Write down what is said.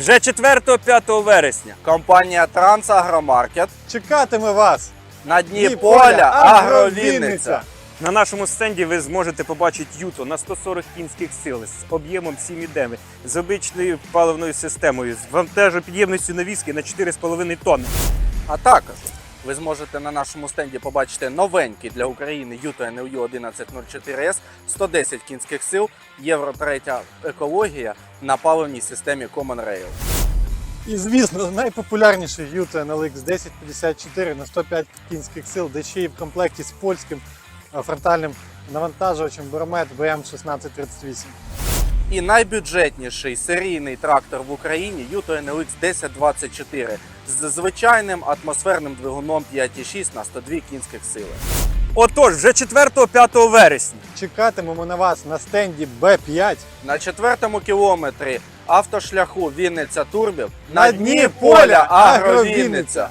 Вже 4-5 вересня. Компанія Трансагромаркет Чекатиме вас. на дні Дні поля поля, Агровінниця. На нашому стенді ви зможете побачити Юто на 140 кінських сил з об'ємом 7,9, з обичною паливною системою, з вантажопідємністю навіски на 4,5 тонни. А також ви зможете на нашому стенді побачити новенький для України Юто NLU 1104S 110 кінських сил, Євро 3 екологія на паливній системі Common Rail. І звісно, найпопулярніший Юто NLX 1054 на 105 кінських сил, де ще й в комплекті з польським е, фронтальним навантажувачем Баромет BM1638. І найбюджетніший серійний трактор в Україні NLX 1024 з звичайним атмосферним двигуном 5,6 на 102 кінських сили. Отож, вже 4-5 вересня. Чекатимемо на вас на стенді Б5 На четвертому кілометрі автошляху Вінниця Турбів На дні поля Агровінниця.